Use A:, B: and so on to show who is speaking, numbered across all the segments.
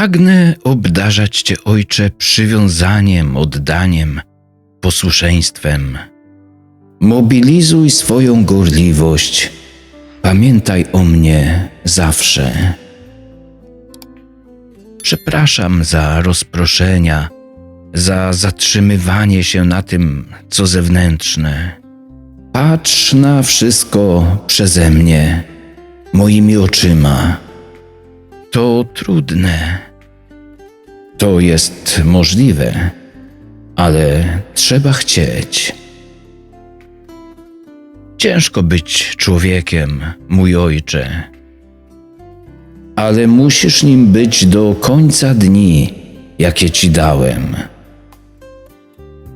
A: Pragnę obdarzać Cię, Ojcze, przywiązaniem, oddaniem, posłuszeństwem. Mobilizuj swoją gorliwość. Pamiętaj o mnie zawsze. Przepraszam za rozproszenia, za zatrzymywanie się na tym, co zewnętrzne. Patrz na wszystko przeze mnie, moimi oczyma. To trudne. To jest możliwe, ale trzeba chcieć. Ciężko być człowiekiem, mój ojcze, ale musisz nim być do końca dni, jakie ci dałem.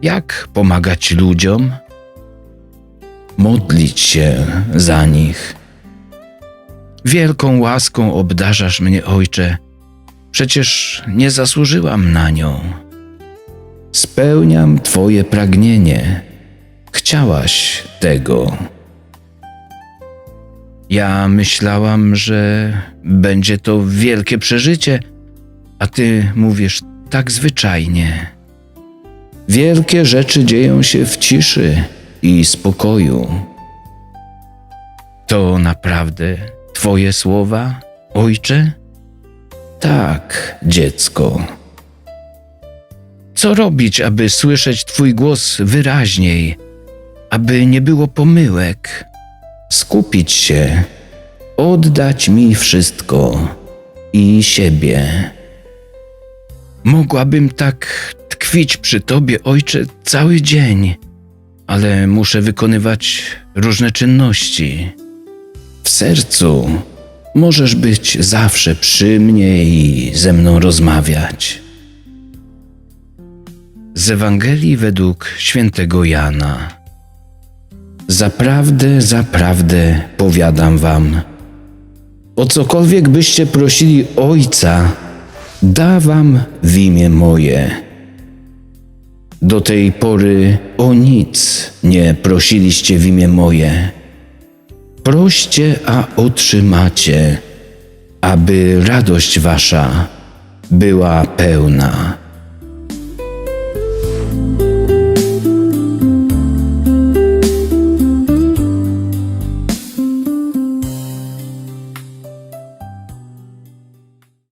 A: Jak pomagać ludziom? Modlić się za nich. Wielką łaską obdarzasz mnie, ojcze. Przecież nie zasłużyłam na nią. Spełniam Twoje pragnienie. Chciałaś tego. Ja myślałam, że będzie to wielkie przeżycie, a Ty mówisz tak zwyczajnie. Wielkie rzeczy dzieją się w ciszy i spokoju. To naprawdę Twoje słowa, ojcze? Tak, dziecko. Co robić, aby słyszeć Twój głos wyraźniej, aby nie było pomyłek? Skupić się, oddać mi wszystko i siebie. Mogłabym tak tkwić przy Tobie, ojcze, cały dzień, ale muszę wykonywać różne czynności. W sercu możesz być zawsze przy mnie i ze mną rozmawiać. Z Ewangelii według świętego Jana. Zaprawdę, zaprawdę powiadam wam, o cokolwiek byście prosili Ojca, da wam w imię moje. Do tej pory o nic nie prosiliście w imię moje. Proście, a otrzymacie, aby radość wasza była pełna.